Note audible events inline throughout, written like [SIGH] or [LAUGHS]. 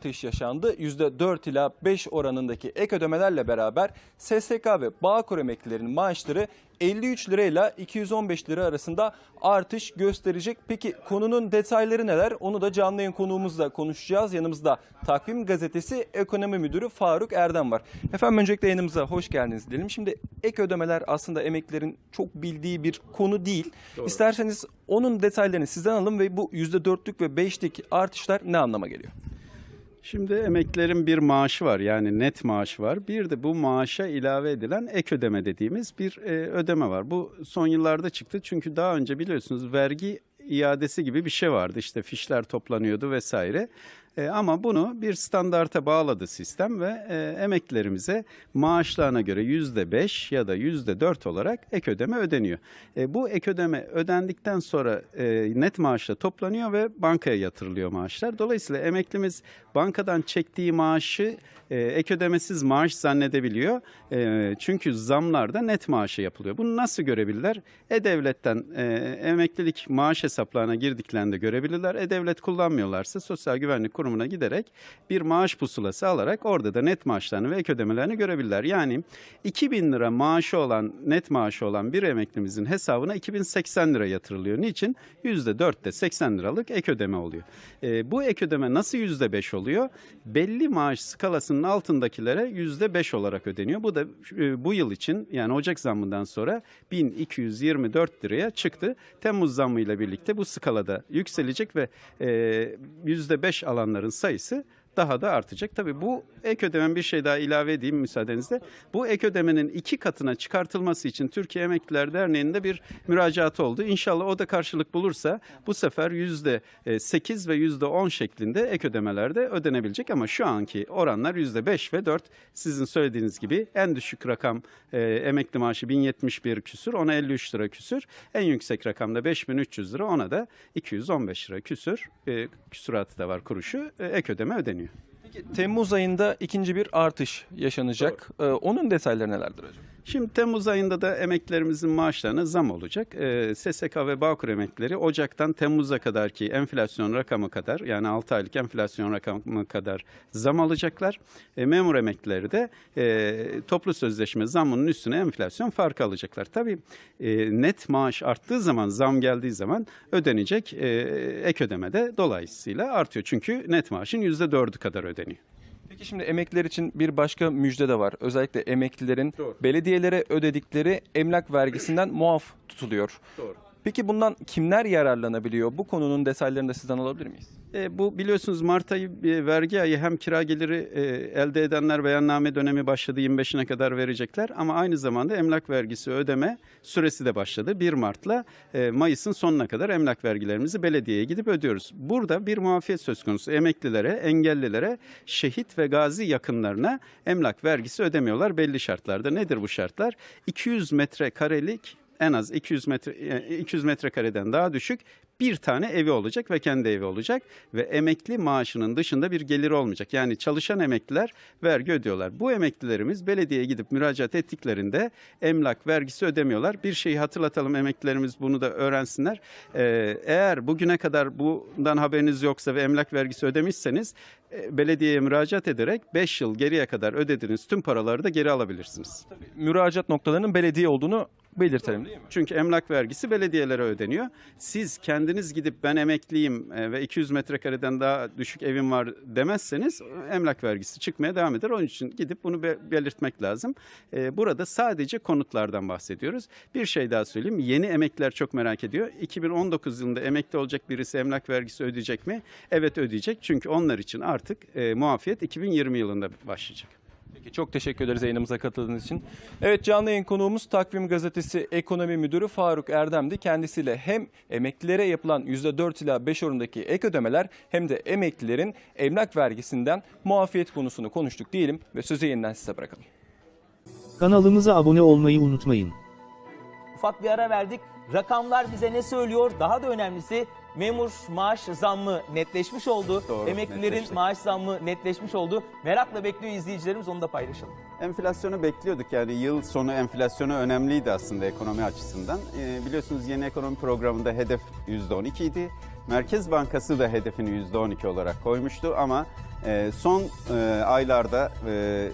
artış yaşandı. %4 ila 5 oranındaki ek ödemelerle beraber SSK ve Bağkur emeklilerinin maaşları 53 lira ile 215 lira arasında artış gösterecek. Peki konunun detayları neler? Onu da canlı yayın konuğumuzla konuşacağız. Yanımızda Takvim Gazetesi Ekonomi Müdürü Faruk Erdem var. Efendim öncelikle yayınımıza hoş geldiniz diyelim. Şimdi ek ödemeler aslında emeklilerin çok bildiği bir konu değil. İsterseniz onun detaylarını sizden alalım ve bu %4'lük ve 5'lik artışlar ne anlama geliyor? Şimdi emeklilerin bir maaşı var yani net maaş var. Bir de bu maaşa ilave edilen ek ödeme dediğimiz bir e, ödeme var. Bu son yıllarda çıktı çünkü daha önce biliyorsunuz vergi iadesi gibi bir şey vardı. İşte fişler toplanıyordu vesaire. E, ama bunu bir standarta bağladı sistem ve e, emeklilerimize maaşlarına göre yüzde beş ya da yüzde dört olarak ek ödeme ödeniyor. E, bu ek ödeme ödendikten sonra e, net maaşla toplanıyor ve bankaya yatırılıyor maaşlar. Dolayısıyla emeklimiz bankadan çektiği maaşı e, ek ödemesiz maaş zannedebiliyor. E, çünkü zamlarda net maaşı yapılıyor. Bunu nasıl görebilirler? E-Devlet'ten e, emeklilik maaş hesaplarına girdiklerinde görebilirler. E-Devlet kullanmıyorlarsa Sosyal Güvenlik Kurumu'na giderek bir maaş pusulası alarak orada da net maaşlarını ve ek ödemelerini görebilirler. Yani 2000 lira maaşı olan, net maaşı olan bir emeklimizin hesabına 2080 lira yatırılıyor. Niçin? %4'te 80 liralık ek ödeme oluyor. E, bu ek ödeme nasıl %5 oluyor? Belli maaş skalasının altındakilere %5 olarak ödeniyor. Bu da e, bu yıl için yani Ocak zammından sonra 1224 liraya çıktı. Temmuz zammıyla birlikte bu skalada yükselecek ve e, %5 alanların sayısı daha da artacak. Tabii bu ek ödemen bir şey daha ilave edeyim müsaadenizle. Bu ek ödemenin iki katına çıkartılması için Türkiye Emekliler Derneği'nde bir müracaat oldu. İnşallah o da karşılık bulursa bu sefer yüzde sekiz ve yüzde on şeklinde ek ödemelerde ödenebilecek ama şu anki oranlar yüzde beş ve dört. Sizin söylediğiniz gibi en düşük rakam e, emekli maaşı 1071 küsür ona 53 lira küsür. En yüksek rakamda 5300 lira ona da 215 lira küsür. E, küsuratı da var kuruşu e, ek ödeme ödeniyor. Peki Temmuz ayında ikinci bir artış yaşanacak. Ee, onun detayları nelerdir hocam? Şimdi Temmuz ayında da emeklilerimizin maaşlarına zam olacak. Ee, SSK ve Bağkur emeklileri Ocak'tan Temmuz'a kadar ki enflasyon rakamı kadar yani 6 aylık enflasyon rakamı kadar zam alacaklar. E, memur emeklileri de e, toplu sözleşme zammının üstüne enflasyon farkı alacaklar. Tabii e, net maaş arttığı zaman zam geldiği zaman ödenecek e, ek ödeme de dolayısıyla artıyor. Çünkü net maaşın %4'ü kadar ödeniyor. Peki şimdi emekliler için bir başka müjde de var. Özellikle emeklilerin Doğru. belediyelere ödedikleri emlak vergisinden muaf tutuluyor. Doğru. Peki bundan kimler yararlanabiliyor? Bu konunun detaylarını da sizden alabilir miyiz? E, bu biliyorsunuz Mart ayı e, vergi ayı hem kira geliri e, elde edenler beyanname dönemi başladı 25'ine kadar verecekler ama aynı zamanda emlak vergisi ödeme süresi de başladı. 1 Mart'la e, Mayıs'ın sonuna kadar emlak vergilerimizi belediyeye gidip ödüyoruz. Burada bir muafiyet söz konusu emeklilere, engellilere, şehit ve gazi yakınlarına emlak vergisi ödemiyorlar belli şartlarda. Nedir bu şartlar? 200 metrekarelik en az 200 metre e, 200 metrekareden daha düşük bir tane evi olacak ve kendi evi olacak ve emekli maaşının dışında bir geliri olmayacak. Yani çalışan emekliler vergi ödüyorlar. Bu emeklilerimiz belediyeye gidip müracaat ettiklerinde emlak vergisi ödemiyorlar. Bir şeyi hatırlatalım emeklilerimiz bunu da öğrensinler. Ee, eğer bugüne kadar bundan haberiniz yoksa ve emlak vergisi ödemişseniz e, belediyeye müracaat ederek 5 yıl geriye kadar ödediğiniz tüm paraları da geri alabilirsiniz. Müracaat noktalarının belediye olduğunu belirtelim değil mi? Çünkü emlak vergisi belediyelere ödeniyor. Siz kendiniz gidip ben emekliyim e, ve 200 metrekareden daha düşük evim var demezseniz e, emlak vergisi çıkmaya devam eder. Onun için gidip bunu be- belirtmek lazım. E, Burada sadece konutlardan bahsediyoruz. Bir şey daha söyleyeyim. Yeni emekliler çok merak ediyor. 2019 yılında emekli olacak birisi emlak vergisi ödeyecek mi? Evet ödeyecek. Çünkü onlar için artık muafiyet 2020 yılında başlayacak. Peki çok teşekkür ederiz yayınımıza katıldığınız için. Evet canlı yayın konuğumuz Takvim Gazetesi Ekonomi Müdürü Faruk Erdem'di. Kendisiyle hem emeklilere yapılan %4 ila 5 oranındaki ek ödemeler hem de emeklilerin emlak vergisinden muafiyet konusunu konuştuk diyelim ve sözü yeniden size bırakalım. Kanalımıza abone olmayı unutmayın. Ufak bir ara verdik. Rakamlar bize ne söylüyor? Daha da önemlisi memur maaş zammı netleşmiş oldu. Doğru, Emeklilerin netleşti. maaş zammı netleşmiş oldu. Merakla bekliyor izleyicilerimiz onu da paylaşalım. Enflasyonu bekliyorduk yani yıl sonu enflasyonu önemliydi aslında ekonomi açısından. Ee, biliyorsunuz yeni ekonomi programında hedef %12 idi. Merkez Bankası da hedefini %12 olarak koymuştu ama e, son e, aylarda e,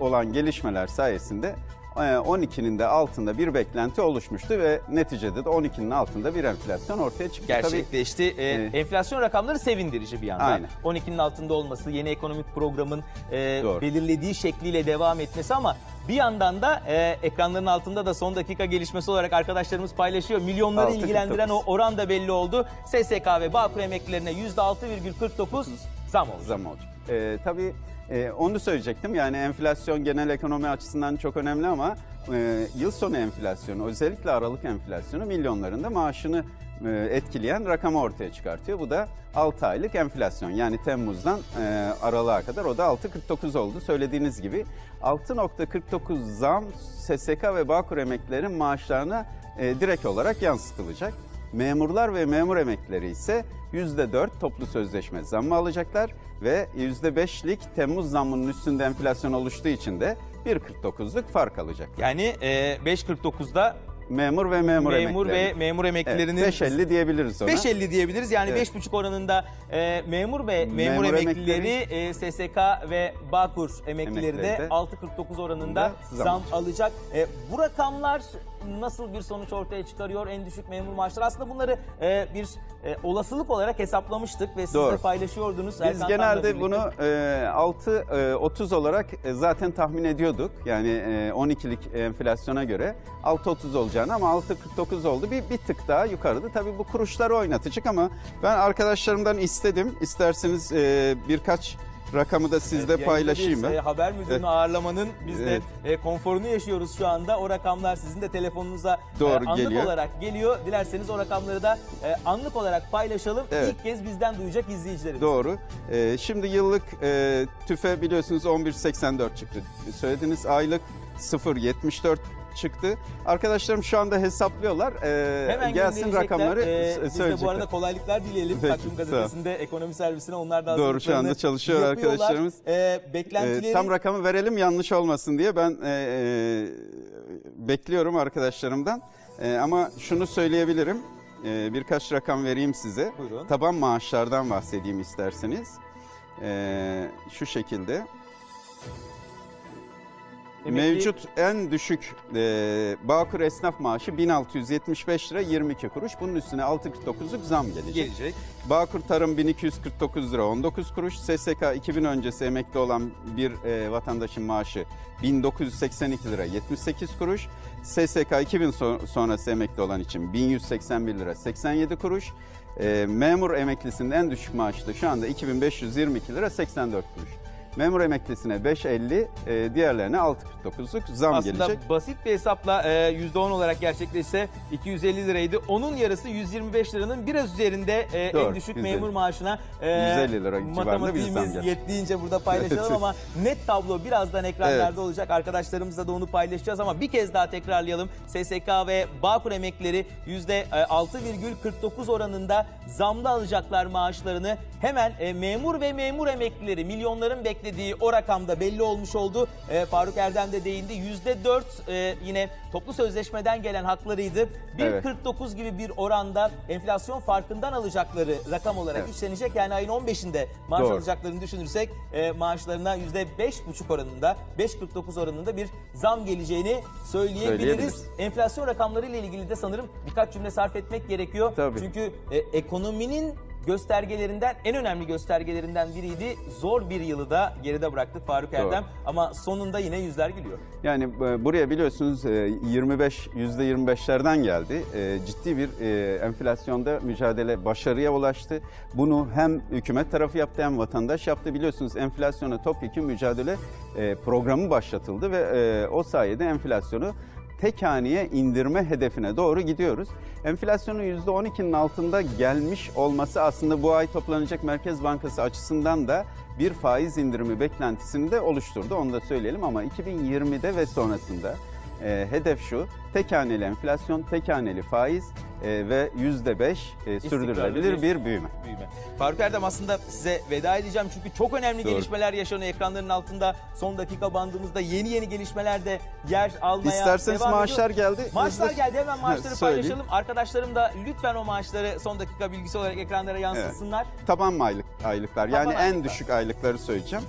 olan gelişmeler sayesinde 12'nin de altında bir beklenti oluşmuştu ve neticede de 12'nin altında bir enflasyon ortaya çıktı. Tabii gerçekleşti. Ee, e, enflasyon rakamları sevindirici bir yandan. Aynen. 12'nin altında olması, yeni ekonomik programın e, Doğru. belirlediği şekliyle devam etmesi ama bir yandan da e, ekranların altında da son dakika gelişmesi olarak arkadaşlarımız paylaşıyor. Milyonları 6,49. ilgilendiren o oran da belli oldu. SSK ve Bağkur emeklilerine %6,49 zam oldu. zam olacak. Ee, tabii e, onu söyleyecektim. Yani enflasyon genel ekonomi açısından çok önemli ama e, yıl sonu enflasyonu özellikle Aralık enflasyonu milyonların da maaşını e, etkileyen rakamı ortaya çıkartıyor. Bu da 6 aylık enflasyon. Yani Temmuz'dan e, Aralık'a kadar o da 6.49 oldu. Söylediğiniz gibi 6.49 zam SSK ve Bağkur emeklilerin maaşlarına e, direkt olarak yansıtılacak. Memurlar ve memur emeklileri ise %4 toplu sözleşme zammı alacaklar ve %5'lik Temmuz zammının üstünde enflasyon oluştuğu için de 1.49'luk fark alacak. Yani e, 5.49'da Memur ve memur, memur ve emeklileri. memur Evet, emeklilerinin 5.50 diyebiliriz ona. 5.50 diyebiliriz. Yani Evet. 5.5 oranında e, memur ve memur, Memur emeklileri e, SSK ve Bağkur emeklileri Emeklileri de de 6.49 oranında zam zam, alacak. E, bu rakamlar nasıl bir sonuç ortaya çıkarıyor? En düşük memur maaşları. Aslında bunları e, bir e, olasılık olarak hesaplamıştık ve siz de Doğru. paylaşıyordunuz. Biz Erkan genelde bunu e, 6.30 olarak e, zaten tahmin ediyorduk. Yani e, 12'lik enflasyona göre 6.30 olacağını ama 6.49 oldu. Bir, bir tık daha yukarıda. Tabii bu kuruşları oynatacak ama ben arkadaşlarımdan istedim. İsterseniz e, birkaç rakamı da sizle Evet, paylaşayım ben. e, haber müdürünü Evet. ağırlamanın biz de Evet. e, konforunu yaşıyoruz şu anda. O rakamlar sizin de telefonunuza e, Doğru, anlık geliyor. olarak geliyor. Dilerseniz o rakamları da anlık olarak paylaşalım. Evet. İlk kez bizden duyacak izleyicilerimiz. Doğru. Şimdi yıllık tüfe biliyorsunuz 11.84 çıktı. Söylediğiniz aylık 0.74 çıktı. Arkadaşlarım şu anda hesaplıyorlar. Ee, Hemen gelsin rakamları Ee, biz de bu arada kolaylıklar dileyelim. Peki, Takvim gazetesinde ekonomi servisine onlar da Doğru, şu anda çalışıyor yapıyorlar. arkadaşlarımız. Ee, Ee, beklentileri tam rakamı verelim yanlış olmasın diye ben e, e, bekliyorum arkadaşlarımdan. E, ama şunu söyleyebilirim. E, birkaç rakam vereyim size. Buyurun. Taban maaşlardan bahsedeyim isterseniz. E, şu şekilde. Emekli- Mevcut en düşük e, Bağkur esnaf maaşı 1675 lira 22 kuruş. Bunun üstüne 6.49'luk zam gelecek. gelecek. Bağkur Tarım 1249 lira 19 kuruş. SSK 2000 öncesi emekli olan bir e, vatandaşın maaşı 1982 lira 78 kuruş. SSK 2000 so- sonrası emekli olan için 1181 lira 87 kuruş. E, memur emeklisinin en düşük maaşı da şu anda 2522 lira 84 kuruş. Memur emeklisine 5.50, e, diğerlerine 6.49'luk zam Aslında gelecek. basit bir hesapla e, %10 olarak gerçekleşse 250 liraydı. Onun yarısı 125 liranın biraz üzerinde e, en Doğru, düşük 150. memur maaşına e, 150 lira civarında bir zam matematiğimiz gelecek. yettiğince burada paylaşalım ama net tablo birazdan ekranlarda Evet. olacak. Arkadaşlarımızla da onu paylaşacağız ama bir kez daha tekrarlayalım. SSK ve Bağkur emeklileri %6,49 oranında zamlı alacaklar maaşlarını. Hemen e, memur ve memur emeklileri milyonların beklediği o rakamda belli olmuş oldu. E, Faruk Erdem de değindi. %4 e, yine toplu sözleşmeden gelen haklarıydı. 1,49 gibi bir oranda enflasyon farkından alacakları rakam olarak Evet. işlenecek. Yani ayın 15'inde maaş Doğru. alacaklarını düşünürsek e, maaşlarına %5,5 oranında 5,49 oranında bir zam geleceğini söyleyebiliriz. Söyleyebiliriz. Enflasyon rakamları ile ilgili de sanırım birkaç cümle sarf etmek gerekiyor. Tabii. Çünkü e, ekonominin göstergelerinden en önemli göstergelerinden biriydi. Zor bir yılı da geride bıraktık Faruk Doğru. Erdem ama sonunda yine yüzler gülüyor. Yani e, buraya biliyorsunuz e, 25 %25'lerden geldi. E, Ciddi bir e, enflasyonda mücadele başarıya ulaştı. Bunu hem hükümet tarafı yaptı hem vatandaş yaptı. Biliyorsunuz enflasyona topyekun mücadele e, programı başlatıldı ve e, o sayede enflasyonu tek haneye indirme hedefine doğru gidiyoruz. Enflasyonun %12'nin altında gelmiş olması aslında bu ay toplanacak Merkez Bankası açısından da bir faiz indirimi beklentisini de oluşturdu. Onu da söyleyelim ama 2020'de ve sonrasında e, hedef şu, tek haneli enflasyon, tek haneli faiz e, ve %5 e, sürdürülebilir bir- büyüme. büyüme. Faruk Erdem aslında size veda edeceğim çünkü çok önemli Doğru. gelişmeler yaşanıyor ekranların altında. Son dakika bandımızda yeni yeni gelişmeler de yer almaya İsterseniz devam maaşlar ediyor. geldi. Maaşlar Hızlı- geldi hemen maaşları [LAUGHS] paylaşalım. Arkadaşlarım da lütfen o maaşları son dakika bilgisi olarak ekranlara yansıtsınlar. Taban mı aylık aylıklar? Yani Taban en aylıklar. düşük aylıkları söyleyeceğim.